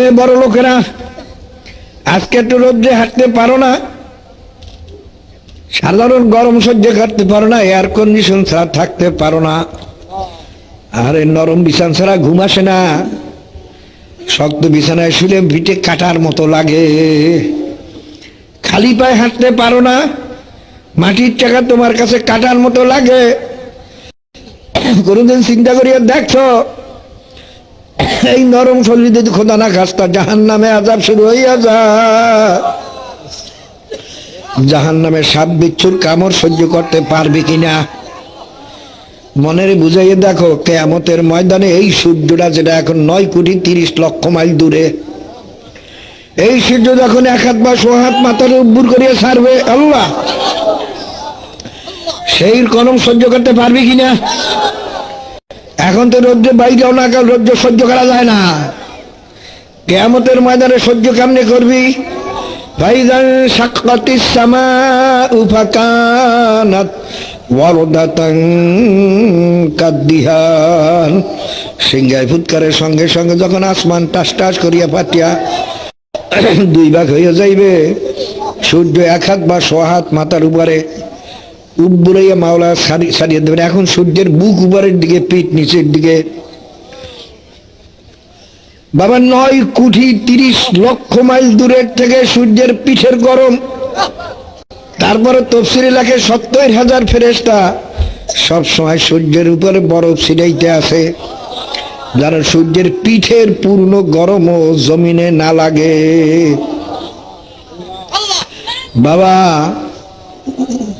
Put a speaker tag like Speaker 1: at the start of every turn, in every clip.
Speaker 1: এ বড় লোকেরা, আজকে একটু রোদ্রে হাঁটতে পারো না। সাধারণ গরম সহ্য করতে পারো না এয়ার কন্ডিশন ছাড়া থাকতে পারো না। আরে নরম বিছান ছাড়া ঘুম আসে না। শক্ত বিছানায় শুলে ভিটে কাটার মতো লাগে। খালি পায়ে হাঁটতে পারো না, মাটির টাকা তোমার কাছে কাটার মতো লাগে। কোনোদিন চিন্তা করিয়া দেখছ এই নরম শরীর যদি খোদা না খাস্তা জাহান নামে আজাব শুরু হইয়া যা জাহান নামে সাপ বিচ্ছুর কামড় সহ্য করতে পারবে কিনা? মনের বুঝাইয়ে দেখো, কেয়ামতের ময়দানে এই সূর্যটা যেটা এখন নয় কোটি তিরিশ লক্ষ মাইল দূরে, এই সূর্য যখন এক হাত বা সোহাত মাথার উব্বুর করিয়া ছাড়বে, আল্লাহ! সেই কলম সহ্য করতে পারবি কিনা? এখন তো রৌদ্রে বাইরেও না, কাল রৌদ্র সহ্য করা যায় না। কেয়ামতের ময়দানে সহ্য কেমনে করবি? ফাইজান সাক্ষাতিস সামা উফাকানাত ওয়ারদাতান কাদ্দিহান। সিংহায় ফুৎকারের সঙ্গে সঙ্গে যখন আসমান টাস টাস করিয়া পাতিয়া দুই ভাগ হইয়া যাইবে, সূর্য এক হাত বা ছ হাত মাথার উপরে উপরে মাওলা সারি, সারিয়ে দেবেন। এখন সূর্যের বুক উপরের দিকে, পিঠ নিচের দিকে। বাবা, নয় কোটি তিরিশ লক্ষ মাইল দূরের থেকে সূর্যের পিঠের গরম। তারপরে তফসির এলাকায় সত্তর হাজার ফেরেস্তা সব সময় সূর্যের উপরে বরফ ছিটাইতে আছে যারা সূর্যের পিঠের পূর্ণ গরম ও জমিনে না লাগে। বাবা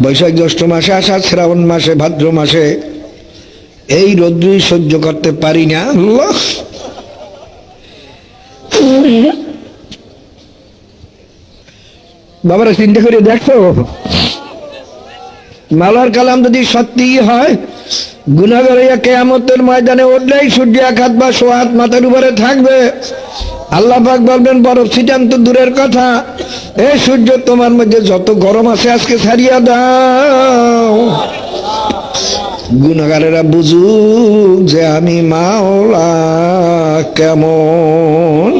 Speaker 1: বৈশাখ জ্যৈষ্ঠ মাসে আসা শ্রাবণ মাসে, ভাদ্র মাসে এই রৌদ্রই সহ্য করতে পারি না। বাবারা, চিন্তা করে দেখো মালার কালাম যদি সত্যি হয় কেয়ামতের ময়দানে সূর্য হাত বা সো হাত মাথার উপরে থাকবে। আল্লাহ পাক বলবেন, বরফ দূরের কথা। এ সূর্য, তোমার মধ্যে যত গরম আছে আজকে ছাড়িয়া দাও। গুনাগারেরা বুঝুক যে আমি মাওলা কেমন।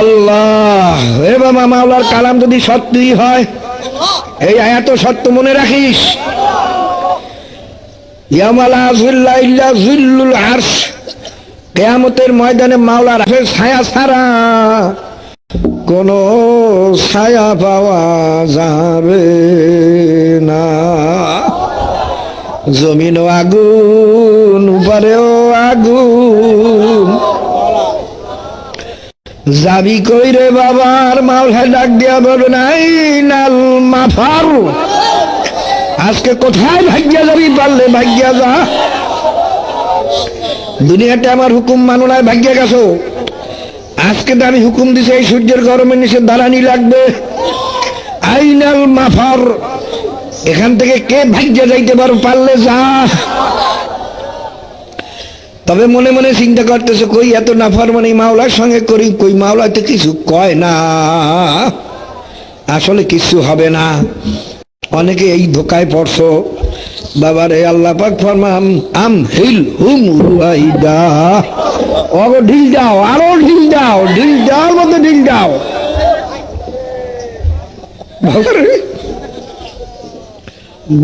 Speaker 1: আল্লাহ, এ বাবা মাওলার কালাম যদি সত্যি হয়, এই আয়াত সত্য মনে রাখিস। কেয়ামতের ময়দানে মাওলার ছায়া ছাড়া কোন ছায়া পাওয়া যাবে না। জমিনও আগুন, উপরেও আগুন। যাবি কই রে বাবার মাওলায় ডাক দিয়া বলবে নাই নাল মাফার আজকে কোথায় ভাগ্যা যাবি? পারলে ভাগ্যা যা। দুনিয়াতে আমার হুকুম মানো নাই, ভাগ্যে গেছো। আজকে তো আমি হুকুম দিছি, এই সূর্যের গরমের নিচে দাঁড়ানি লাগবে। আইনাল মাফার। এখান থেকে কে ভাগ্যে যাইতে পারো, পারলে যা। তবে মনে মনে চিন্তা করতেছে, কই এত নাফার মানে মাওলার সঙ্গে করি, কই মাওলাতে কিছু কয় না। আসলে কিছু হবে না। অনেকে এই ধোকায় পড়ছো। বাবারে, আল্লাহ পাক ফরমাম আম হিল হুম রুয়াইদা অগো, ঢিল দাও, আরও ঢিল দাও, ঢিল দেওয়ার মতো ঢিল দাও।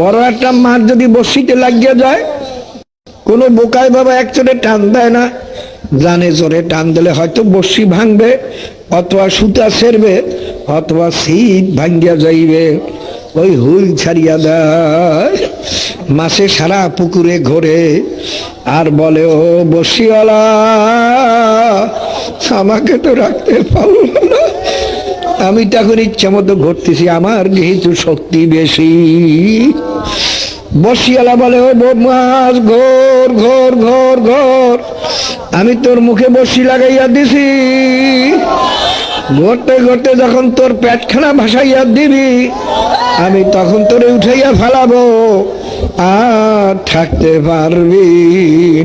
Speaker 1: বড় একটা মাছ যদি বসিতে লাগিয়ে যায়, কোনো বোকায় বাবা একচোটে টান দেয় না। জানে জোরে টান দিলে হয়তো বসি ভাঙবে, অথবা সুতা সেরবে, অথবা শীত ভাঙ্গিয়া যাইবে। ওই হুল ছাড়িয়া দেয়। মাসে সারা পুকুরে ঘোরে। আর বলে, ও বসিওয়ালা, আমাকে তো রাখতে পারল না। আমি তখন ইচ্ছা মতো ঘুরতেছি, আমার যেহেতু শক্তি বেশি। বসিয়ালা বলে, ও বদমাস, ঘোর ঘোর ঘোর ঘোর, আমি তোর মুখে বসি লাগাইয়া দিছি। ঘুরতে ঘুরতে যখন তোর পেটখানা ভাসাইয়া দিবি, আমি তখন তোরে উঠাইয়া ফেলাবো। আর থাকতে পারবি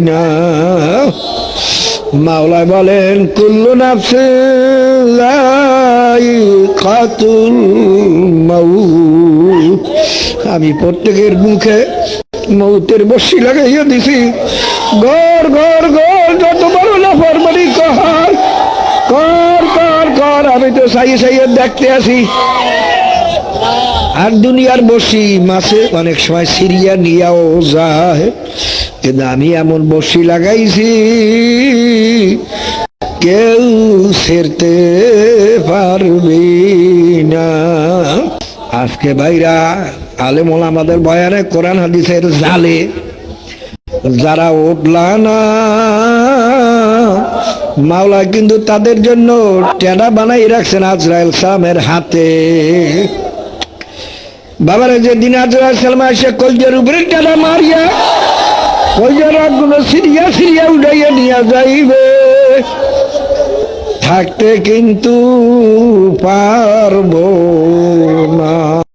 Speaker 1: না। মাওলায় বলেন, কুল্লু নাফসে কাতুল আমি প্রত্যেকের মুখে মৌতের বসি লাগাইয়া দিছি। ঘর ঘর ঘর যত বড় না ফরমানি কহার আমি তো সাইয়ে সাইয়ে দেখতে আসি। আর দুনিয়ার বসি মাসে, অনেক সময় সিরিয়া নিয়েও যায়। কিন্তু আমি এমন বসি লাগাইছি, কেউ সেরতে পারবি না। আজকে ভাইরা আলেমল আমাদের বয়ানে কোরআন হাদিসের জালে, যারা উঠলা না মাওলা কিন্তু তাদের জন্য টেনা বানাই রাখছেন আজরাইল সালামের হাতে। বাবার যে দিন আজরাইল সালাম এসে কলজের উপরে টেনা মারিয়া, কলজেরগুলো সিরিয়া সিরিয়া উঠাইয়া নিয়ে যাইবে। থাকতে কিন্তু পারব না।